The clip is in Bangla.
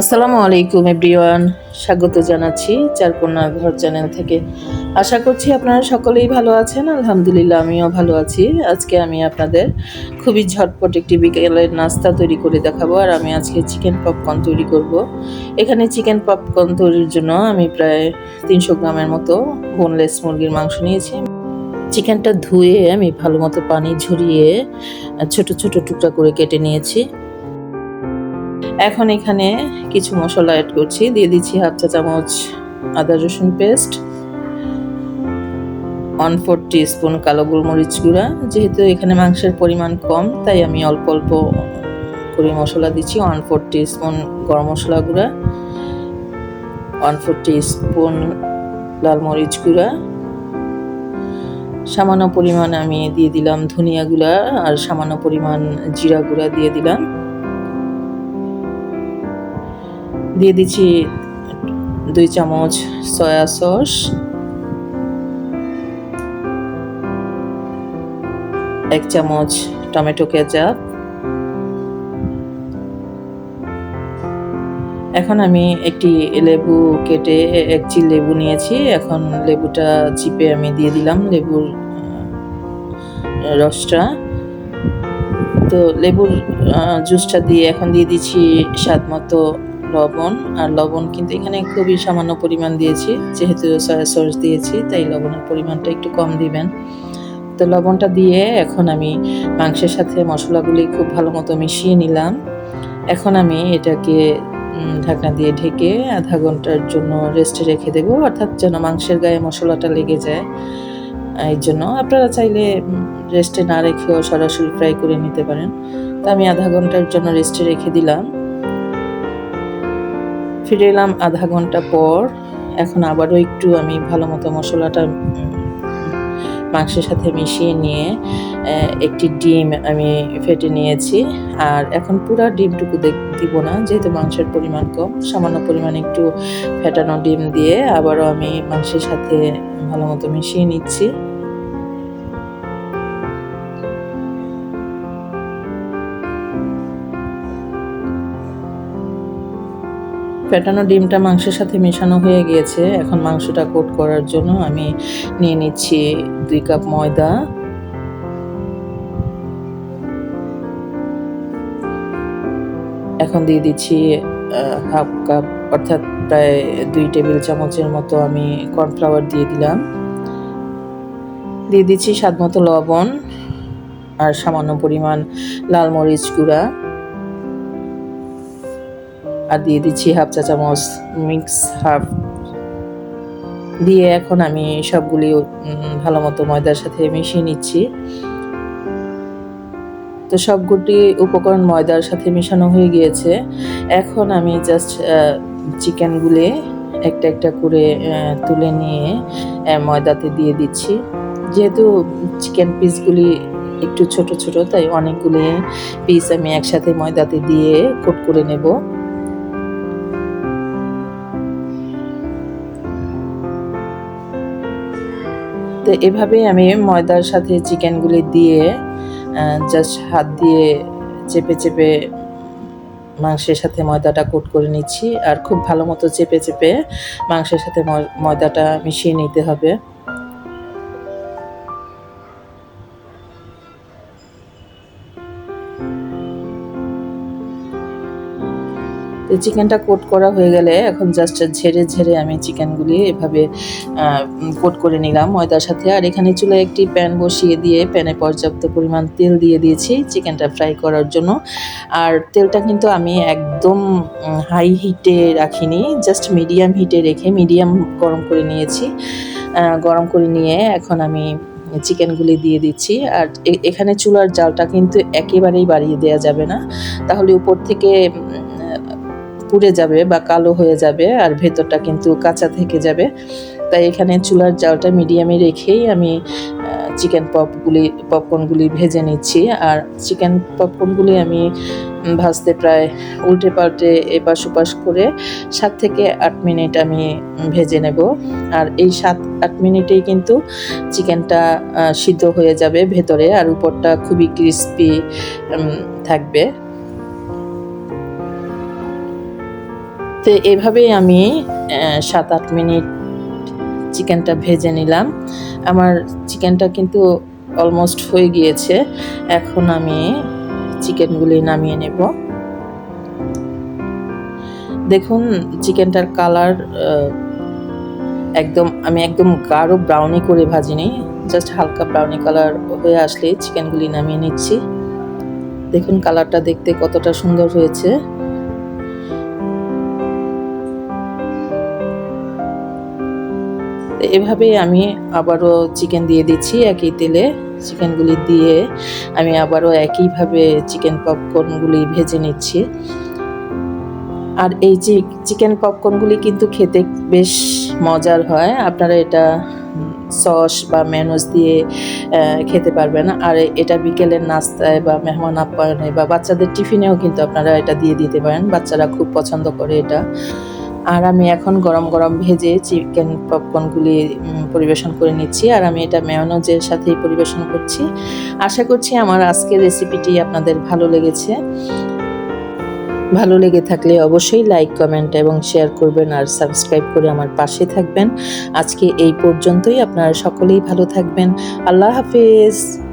আসসালামু আলাইকুম, এভরিওয়ান। স্বাগত জানাচ্ছি চারকোনা ঘর চ্যানেল থেকে। আশা করছি আপনারা সকলেই ভালো আছেন। আলহামদুলিল্লাহ, আমিও ভালো আছি। আজকে আমি আপনাদের খুবই ঝটপট একটি বিকেলের নাস্তা তৈরি করে দেখাবো। আর আমি আজকে চিকেন পপকর্ন তৈরি করব। এখানে চিকেন পপকর্ন তৈরির জন্য আমি প্রায় তিনশো গ্রামের মতো বোনলেস মুরগির মাংস নিয়েছি। চিকেনটা ধুয়ে আমি ভালো মতো পানি ঝরিয়ে ছোট ছোট টুকরা করে কেটে নিয়েছি। এখন এখানে কিছু মশলা অ্যাড করছি। দিয়ে দিচ্ছি হাফ চা চামচ আদা রসুন পেস্ট ওয়ান ফোর স্পুন কালো গোলমরিচ গুঁড়া। যেহেতু এখানে মাংসের পরিমাণ কম, তাই আমি অল্প অল্প করে মশলা দিচ্ছি। ওয়ান ফোর স্পুন গরম মশলা গুঁড়া ওয়ান ফোর স্পুন লাল মরিচ গুঁড়া। সামান্য পরিমাণ আমি দিয়ে দিলাম ধনিয়া গুঁড়া আর সামান্য পরিমাণ জিরা গুঁড়া দিয়ে দিলাম। দিয়ে দিচ্ছি দুই চামচ সয়া সস, এক চামচ টমেটো কেচাপ। এখন আমি একটি লেবু কেটে এক চিল লেবু নিয়েছি। এখন লেবুটা চিপে আমি দিয়ে দিলাম লেবুর রসটা। তো লেবুর জুসটা দিয়ে এখন দিয়ে দিচ্ছি স্বাদ মতো লবণ, আর লবণ কিন্তু এখানে খুবই সামান্য পরিমাণ দিয়েছি। যেহেতু সয়া সস দিয়েছি, তাই লবণের পরিমাণটা একটু কম দিবেন। তো লবণটা দিয়ে এখন আমি মাংসের সাথে মশলাগুলি খুব ভালো মতো মিশিয়ে নিলাম। এখন আমি এটাকে ঢাকনা দিয়ে ঢেকে আধা ঘণ্টার জন্য রেস্টে রেখে দেবো, অর্থাৎ যেন মাংসের গায়ে মশলাটা লেগে যায়। এই জন্য আপনারা চাইলে রেস্টে না রেখেও সরাসরি ফ্রাই করে নিতে পারেন। তা আমি আধা ঘণ্টার জন্য রেস্টে রেখে দিলাম। ফিরে এলাম আধা ঘণ্টা পর। এখন আবারও একটু আমি ভালো মতো মশলাটা মাংসের সাথে মিশিয়ে নিয়ে একটি ডিম আমি ফেটে নিয়েছি। আর এখন পুরা ডিমটুকু দিব না, যেহেতু মাংসের পরিমাণ কম, সামান্য পরিমাণ একটু ফেটানো ডিম দিয়ে আবারও আমি মাংসের সাথে ভালো মতো মিশিয়ে নিচ্ছি। ফেটানো ডিমটা মাংসের সাথে মেশানো হয়ে গিয়েছে। এখন মাংসটা কোট করার জন্য আমি নিয়ে নিচ্ছি দুই কাপ ময়দা। এখন দিয়ে দিচ্ছি হাফ কাপ, অর্থাৎ প্রায় দুই টেবিল চামচের মতো আমি কর্নফ্লাওয়ার দিয়ে দিলাম। দিয়ে দিচ্ছি স্বাদ মতো লবণ আর সামান্য পরিমাণ লাল মরিচ গুঁড়া। আর দিয়ে দিচ্ছি হাফ চা চামচ মিক্স হাফ। দিয়ে এখন আমি সবগুলি ভালো মতো ময়দার সাথে মিশিয়ে নিচ্ছি। তো সবগুলি উপকরণ ময়দার সাথে মেশানো হয়ে গিয়েছে। এখন আমি জাস্ট চিকেনগুলি একটা একটা করে তুলে নিয়ে ময়দাতে দিয়ে দিচ্ছি। যেহেতু চিকেন পিসগুলি একটু ছোট ছোট, তাই অনেকগুলি পিস আমি একসাথে ময়দাতে দিয়ে কোট করে নেব। তো এভাবেই আমি ময়দার সাথে চিকেনগুলি দিয়ে জাস্ট হাত দিয়ে চেপে চেপে মাংসের সাথে ময়দাটা কোট করে নিচ্ছি। আর খুব ভালো মতো চেপে চেপে মাংসের সাথে ময়দাটা মিশিয়ে নিতে হবে। তো চিকেনটা কোট করা হয়ে গেলে এখন জাস্ট ঝেড়ে ঝেড়ে আমি চিকেনগুলি এভাবে কোট করে নিলাম ময়দার সাথে। আর এখানে চুলে একটি প্যান বসিয়ে দিয়ে প্যানে পর্যাপ্ত পরিমাণ তেল দিয়ে দিয়েছি চিকেনটা ফ্রাই করার জন্য। আর তেলটা কিন্তু আমি একদম হাই হিটে রাখিনি জাস্ট মিডিয়াম হিটে রেখে মিডিয়াম গরম করে নিয়েছি। গরম করে নিয়ে এখন আমি চিকেনগুলি দিয়ে দিচ্ছি। আর এখানে চুলার জালটা কিন্তু একেবারেই বাড়িয়ে দেওয়া যাবে না। তাহলে উপর থেকে পুড়ে যাবে বা কালো হয়ে যাবে আর ভেতরটা কিন্তু কাঁচা থেকে যাবে। তাই এখানে চুলার জালটা মিডিয়ামে রেখেই আমি চিকেন পপগুলি পপকর্নগুলি ভেজে নিচ্ছি। আর চিকেন পপকর্নগুলি আমি ভাজতে প্রায় উল্টে পাল্টে এপাশ ওপাশ করে সাত থেকে আট মিনিট আমি ভেজে নেব। আর এই সাত, আট মিনিটেই কিন্তু চিকেনটা সিদ্ধ হয়ে যাবে ভেতরে। আর উপরটা খুবই ক্রিস্পি থাকবে। তো এভাবেই আমি সাত আট মিনিট চিকেনটা ভেজে নিলাম। আমার চিকেনটা কিন্তু অলমোস্ট হয়ে গিয়েছে। এখন আমি চিকেনগুলি নামিয়ে নেব। দেখুন, চিকেনটার কালার একদম, আমি একদম গাঢ় ব্রাউনি করে ভাজিনি। জাস্ট হালকা ব্রাউনি কালার হয়ে আসলে চিকেনগুলি নামিয়ে নিচ্ছি। দেখুন কালারটা দেখতে কতটা সুন্দর হয়েছে। তো এভাবে আমি আবারও চিকেন দিয়ে দিচ্ছি একই তেলে। চিকেনগুলি দিয়ে আমি আবারও একইভাবে চিকেন পপকর্নগুলি ভেজে নিচ্ছি। আর এই যে চিকেন পপকর্নগুলি কিন্তু খেতে বেশ মজার হয়। আপনারা এটা সস বা ম্যানোজ দিয়ে খেতে পারবেন। আর এটা বিকেলের নাস্তায় বা মেহমান আপ্যায়নে বা বাচ্চাদের টিফিনেও কিন্তু আপনারা এটা দিয়ে দিতে পারেন। বাচ্চারা খুব পছন্দ করে এটা। আর আমি এখন গরম গরম ভেজে চিকেন পপকর্নগুলি পরিবেশন করে নিচ্ছি। আর আমি এটা মেয়নজের সাথেই পরিবেশন করছি। আশা করছি আমার আজকের রেসিপিটি আপনাদের ভালো লেগেছে। ভালো লেগে থাকলে অবশ্যই লাইক কমেন্ট এবং শেয়ার করবেন আর সাবস্ক্রাইব করে আমার পাশে থাকবেন। আজকে এই পর্যন্তই। আপনারা সকলেই ভালো থাকবেন। আল্লাহ হাফিজ।